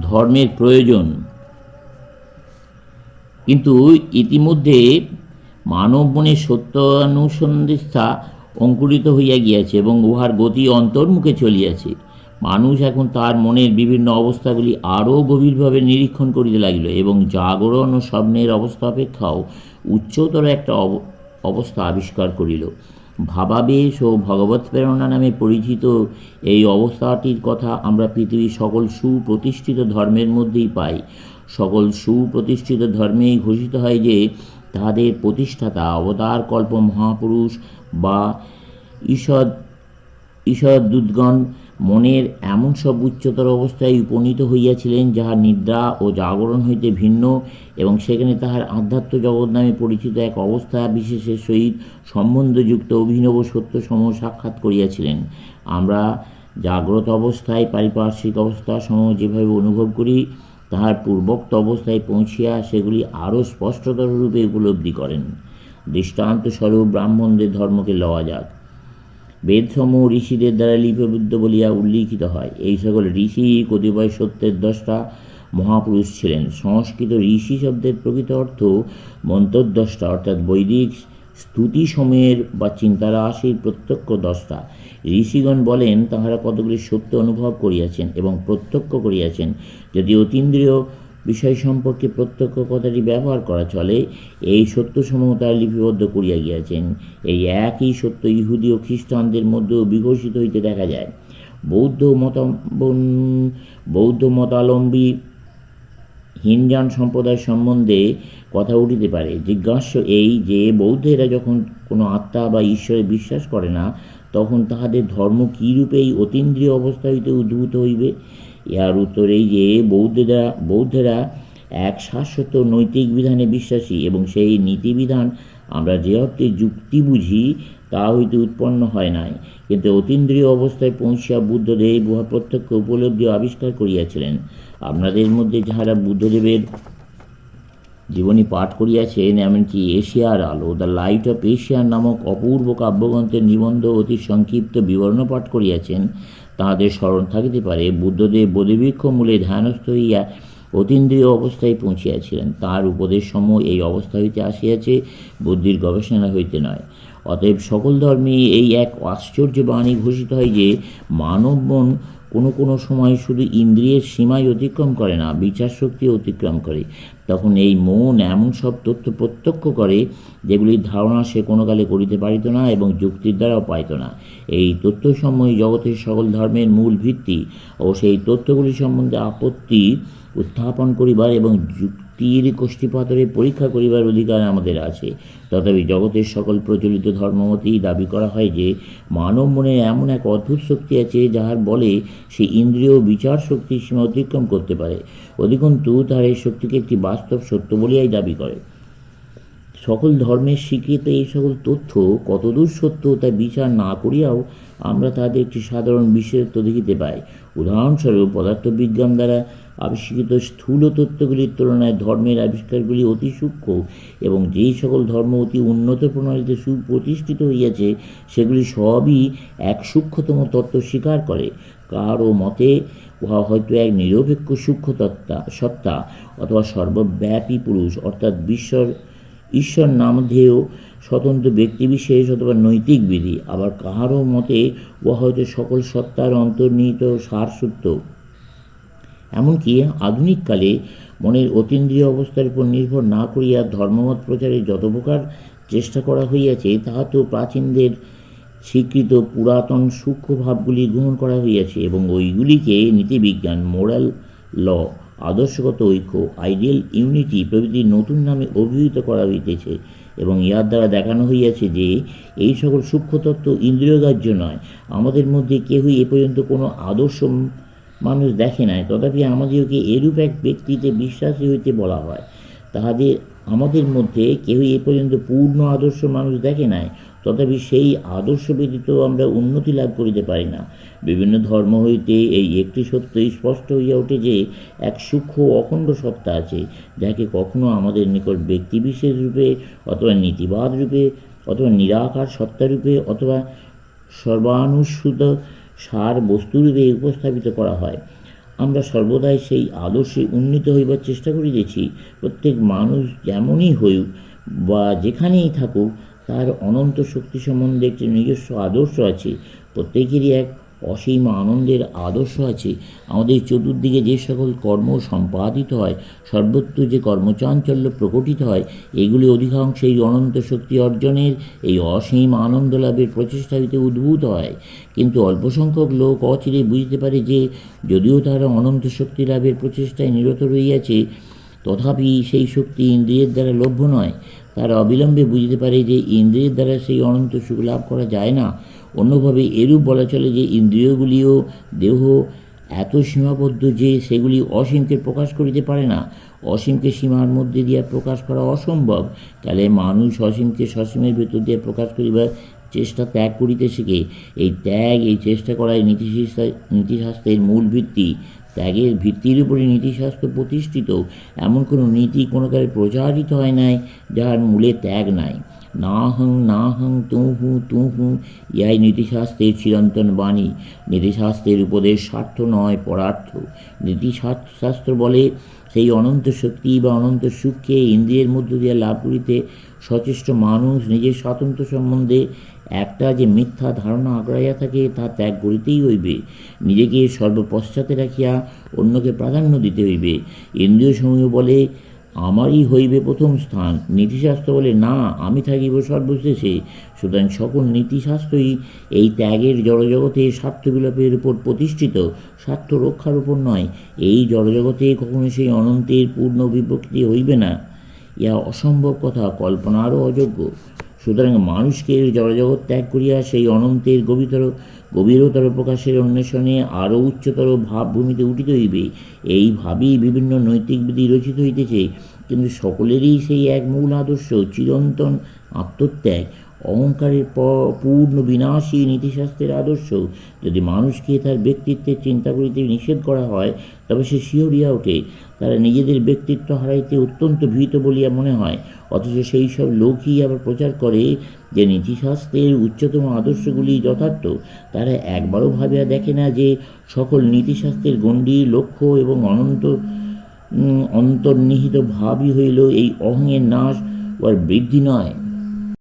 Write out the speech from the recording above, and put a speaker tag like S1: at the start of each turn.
S1: ধর্মের প্রয়োজন। কিন্তু ইতিমধ্যে মানব মনে সত্যানুসন্ধিষ্ঠা অঙ্কুরিত হইয়া গিয়াছে এবং উহার গতি অন্তর্মুখে চলিয়াছে। মানুষ এখন তার মনের বিভিন্ন অবস্থাগুলি আরও গভীরভাবে নিরীক্ষণ করিতে লাগিল এবং জাগরণ ও স্বপ্নের অবস্থা অপেক্ষাও উচ্চতর একটা অব- অবস্থা আবিষ্কার করিল। ভাবাবেশ ও ভগবত প্রেরণা নামে পরিচিত এই অবস্থাটির কথা আমরা পৃথিবীর সকল সুপ্রতিষ্ঠিত ধর্মের মধ্যেই পাই। সকল সুপ্রতিষ্ঠিত ধর্মেই ঘোষিত হয় যে, তাদের প্রতিষ্ঠাতা, অবতার, কল্প, মহাপুরুষ বা ঈষৎ ঈশ্বরদূতগণ মনের এমন সব উচ্চতর অবস্থায় উপনীত হইয়াছিলেন যাহা নিদ্রা ও জাগরণ হইতে ভিন্ন এবং সেখানে তাহার আধ্যাত্ম জগৎ নামে পরিচিত এক অবস্থা বিশেষের সহিত সম্বন্ধযুক্ত অভিনব সত্যসমূহ সাক্ষাৎ করিয়াছিলেন। আমরা জাগ্রত অবস্থায়, পারিপার্শ্বিক অবস্থা সমূহ যেভাবে অনুভব করি, তাহার পূর্বোক্ত অবস্থায় পৌঁছিয়া সেগুলি আরও স্পষ্টতর রূপে উপলব্ধি করেন। দৃষ্টান্ত স্বরূপ ব্রাহ্মণদের ধর্মকে লওয়া যাক। বেদসমূহ ঋষিদের দ্বারা লিপিবদ্ধ বলিয়া উল্লিখিত হয়। এই সকল ঋষি কতিপয় সত্যের দ্রষ্টা মহাপুরুষ ছিলেন। সংস্কৃত ঋষি শব্দের প্রকৃত অর্থ মন্তর্দ্রষ্টা, অর্থাৎ বৈদিক স্তুতি সময়ের বা চিন্তারাশির প্রত্যক্ষ দশটা ঋষিগণ বলেন, তাহারা কতগুলি সত্য অনুভব করিয়াছেন এবং প্রত্যক্ষ করিয়াছেন যদি অতীন্দ্রিয় বিষয় সম্পর্কে প্রত্যক্ষ কথাটি ব্যবহার করা চলে, এই সত্যসমূহ তারা লিপিবদ্ধ করিয়া গিয়াছেন। এই একই সত্য ইহুদি ও খ্রিস্টানদের মধ্যেও বিকশিত হইতে দেখা যায়। বৌদ্ধ মতাবন- বৌদ্ধ মতাবলম্বী হিনজান সম্প্রদায় সম্বন্ধে কথা উঠিতে পারে। জিজ্ঞাস্য এই যে, বৌদ্ধেরা যখন কোনো আত্মা বা ঈশ্বরে বিশ্বাস করে না, তখন তাহাদের ধর্ম কী রূপেই অতীন্দ্রিয় অবস্থা হইতে উদ্ভূত হইবে? ইহার উত্তর এই যে বৌদ্ধেরা বৌদ্ধেরা এক শাশ্বত নৈতিক বিধানে বিশ্বাসী এবং সেই নীতিবিধান আমরা যে অর্থে যুক্তি বুঝি, তা হইতে উৎপন্ন হয় নাই। কিন্তু অতীন্দ্রিয় অবস্থায় পৌঁছিয়া বুদ্ধদেব উহা প্রত্যক্ষ উপলব্ধি আবিষ্কার করিয়াছিলেন। আপনাদের মধ্যে যাহারা বুদ্ধদেবের জীবনী পাঠ করিয়াছেন, এমনকি এশিয়ার আলো, দ্য লাইট অফ এশিয়ার নামক অপূর্ব কাব্যগ্রন্থের নিবন্ধ অতি সংক্ষিপ্ত বিবরণ পাঠ করিয়াছেন তাহাদের স্মরণ থাকিতে পারে। বুদ্ধদেব বোধিবৃক্ষ মূলে ধ্যানস্থ হইয়া অতীন্দ্রিয় অবস্থায় পৌঁছিয়াছিলেন। তাঁর উপদেশ সময় এই অবস্থা হইতে আসিয়াছে, বুদ্ধির গবেষণা হইতে নয়। অতএব সকল ধর্মে এই এক আশ্চর্য বাণী ঘোষিত হয় যে মানব মন কোনো কোনো সময় শুধু ইন্দ্রিয়ের সীমাই অতিক্রম করে না, বিচার শক্তি অতিক্রম করে। তখন এই মন এমন সব তথ্য প্রত্যক্ষ করে, যেগুলির ধারণা সে কোনো কালে করিতে পারিত না এবং যুক্তির দ্বারাও পাইত না। এই তথ্যসমূহ জগতের সকল ধর্মের মূল ভিত্তি ও সেই তথ্যগুলি সম্বন্ধে আপত্তি উত্থাপন করিবার এবং যুক্তির কোষ্ঠীপাতরে পরীক্ষা করিবার অধিকার আমাদের আছে। তথাপি জগতের সকল প্রচলিত ধর্মমতেই দাবি করা হয় যে, মানব মনে এমন এক অদ্ভুত শক্তি আছে, যাহার বলে সে ইন্দ্রিয় বিচার শক্তির সীমা অতিক্রম করতে পারে। অধিকন্তু তার এই শক্তিকে একটি বাস্তব সত্য বলিয়াই দাবি করে। সকল ধর্মের স্বীকৃত, এই সকল তথ্য কতদূর সত্য তা বিচার না করিয়াও আমরা তাদের একটি সাধারণ বিশেষত্ব দেখিতে পাই। উদাহরণস্বরূপ, পদার্থবিজ্ঞান দ্বারা আবিষ্কৃত স্থূল তত্ত্বগুলির তুলনায় ধর্মের আবিষ্কারগুলি অতি সূক্ষ্ম এবং যেই সকল ধর্ম অতি উন্নত প্রণালীতে সুপ্রতিষ্ঠিত হইয়াছে, সেগুলি সবই এক সূক্ষ্মতম তত্ত্ব স্বীকার করে। কারও মতে, উহা হয়তো এক নিরপেক্ষ সূক্ষ্ম তত্ত্বা সত্তা অথবা সর্বব্যাপী পুরুষ, অর্থাৎ বিশ্বর, ঈশ্বর নামধেয় স্বতন্ত্র ব্যক্তিবিশেষ অথবা নৈতিক বিধি। আবার কাহারও মতে, উহা হয়তো সকল সত্তার অন্তর্নিহিত সারসূত্র। এমনকি আধুনিককালে মনের অতীন্দ্রিয় অবস্থার উপর নির্ভর না করিয়া ধর্মমত প্রচারে যত প্রকার চেষ্টা করা হইয়াছে তাহা তো প্রাচীনদের স্বীকৃত পুরাতন সূক্ষ্ম ভাবগুলি গ্রহণ করা হইয়াছে এবং ওইগুলিকে নীতিবিজ্ঞান, মোরাল ল, আদর্শগত ঐক্য, আইডিয়াল ইউনিটি প্রভৃতি নতুন নামে অভিহিত করা হইতেছে এবং ইহার দ্বারা দেখানো হইয়াছে যে এই সকল সূক্ষ্মতত্ত্ব ইন্দ্রিয়গ্রাহ্য নয়। আমাদের মধ্যে কেহই এ পর্যন্ত কোনো আদর্শ মানুষ দেখে নাই। তথাপি আমাদেরকে এরূপ এক ব্যক্তিতে বিশ্বাসী হইতে বলা হয়। তাহাদের, আমাদের মধ্যে কেউই এ পর্যন্ত পূর্ণ আদর্শ মানুষ দেখে নাই। তথাপি সেই আদর্শ ব্যতীত আমরা উন্নতি লাভ করিতে পারি না। বিভিন্ন ধর্ম হইতে এই একটি সত্য স্পষ্ট হইয়া ওঠে যে, এক সূক্ষ্ম অখণ্ড সত্তা আছে, যাকে কখনো আমাদের নিকট ব্যক্তিবিশেষ রূপে অথবা নীতিবাদ রূপে, অথবা নিরাকার সত্তা রূপে, অথবা সর্বানুসূত সার বস্তুরূপে উপস্থাপিত করা হয়। আমরা সর্বদাই সেই আদর্শে উন্নীত হইবার চেষ্টা করিতেছি। প্রত্যেক মানুষ যেমনই হইক বা যেখানেই থাকুক, তার অনন্ত শক্তি সম্বন্ধে একটি নিজস্ব আদর্শ আছে। প্রত্যেকেরই এক অসীম আনন্দের আদর্শ আছে। আমাদের চতুর্দিকে যে সকল কর্ম সম্পাদিত হয়, সর্বত্র যে কর্মচাঞ্চল্য প্রকটিত হয়, এগুলি অধিকাংশ এই অনন্ত শক্তি অর্জনের এই অসীম আনন্দ লাভের প্রচেষ্টা হইতে উদ্ভূত হয়। কিন্তু অল্প সংখ্যক লোক অচিরে বুঝতে পারে যে, যদিও তারা অনন্ত শক্তি লাভের প্রচেষ্টায় নিরত রইয়াছে তথাপি সেই শক্তি ইন্দ্রিয়ের দ্বারা লভ্য নয়। তারা অবিলম্বে বুঝতে পারে যে, ইন্দ্রিয়ের দ্বারা সেই অনন্ত সুখ লাভ করা যায় না। অন্যভাবে এরূপ বলা চলে যে ইন্দ্রিয়গুলিও দেহ এত সীমাবদ্ধ যে সেগুলি অসীমকে প্রকাশ করিতে পারে না। অসীমকে সীমার মধ্যে দিয়া প্রকাশ করা অসম্ভব। তাহলে মানুষ অসীমকে সসীমের ভেতর দিয়ে প্রকাশ করিবার চেষ্টা ত্যাগ করিতে শিখে। এই ত্যাগ, এই চেষ্টা করাই নীতিশাস্ত্র নীতিশাস্ত্রের মূল ভিত্তি। ত্যাগের ভিত্তির উপরে নীতিশাস্ত্র প্রতিষ্ঠিত। এমন কোনো নীতি কোনো কালে প্রচারিত হয় নাই যার মূলে ত্যাগ নাই। না হং না হং তু হু তু হু নীতিশাস্ত্রের চিরন্তন বাণী। নীতিশাস্ত্রের উপদেশ স্বার্থ নয়, পরার্থ। নীতিশাস্ত্র বলে, সেই অনন্ত শক্তি বা অনন্ত সুখকে ইন্দ্রিয়ের মধ্য দিয়ে লাভ করিতে সচেষ্ট মানুষ নিজের স্বাতন্ত্র্য সম্বন্ধে একটা যে মিথ্যা ধারণা আগড়াইয়া থাকে, তা ত্যাগ করিতেই হইবে। নিজেকে সর্বপশ্চাতে রাখিয়া অন্যকে প্রাধান্য দিতে হইবে। ইন্দ্রিয় সমূহ বলে আমারই হইবে প্রথম স্থান। নীতিশাস্ত্র বলে, না, আমি থাকিব সর্বশেষে। সুতরাং সকল নীতিশাস্ত্রই এই ত্যাগের জড়জগতে স্বার্থ বিলাপের উপর প্রতিষ্ঠিত। স্বার্থ রক্ষার উপর নয়, এই জড়জগতে কখনো সেই অনন্তের পূর্ণ বিভক্তি হইবে না। ইহা অসম্ভব কথা কল্পনারও অযোগ্য। সুতরাং মানুষকে জড়জগৎ ত্যাগ করিয়া সেই অনন্তের গভীরতর গভীরতর প্রকাশের অন্বেষণে আরও উচ্চতর ভাবভূমিতে উঠিতে হইবে। এই ভাবেই বিভিন্ন নৈতিক বিধি রচিত হইতেছে, কিন্তু সকলেরই সেই এক মূল আদর্শ, চিরন্তন আত্মত্যাগ। অহংকারের পূর্ণ বিনাশী নীতিশাস্ত্রের আদর্শ। যদি মানুষকে তার ব্যক্তিত্বের চিন্তা করিতে নিষেধ করা হয়, তবে সে শিহরিয়া ওঠে। তারা নিজেদের ব্যক্তিত্ব হারাইতে অত্যন্ত ভীত বলিয়া মনে হয়। অথচ সেই সব লোকই আবার প্রচার করে যে নীতিশাস্ত্রের উচ্চতম আদর্শগুলি যথার্থ। তারা একবারও ভাবিয়া দেখে না যে সকল নীতিশাস্ত্রের গণ্ডি লক্ষ্য এবং অনন্ত অন্তর্নিহিত ভাবই হইল এই অহংয়ের নাশ ও আর বৃদ্ধি নয়।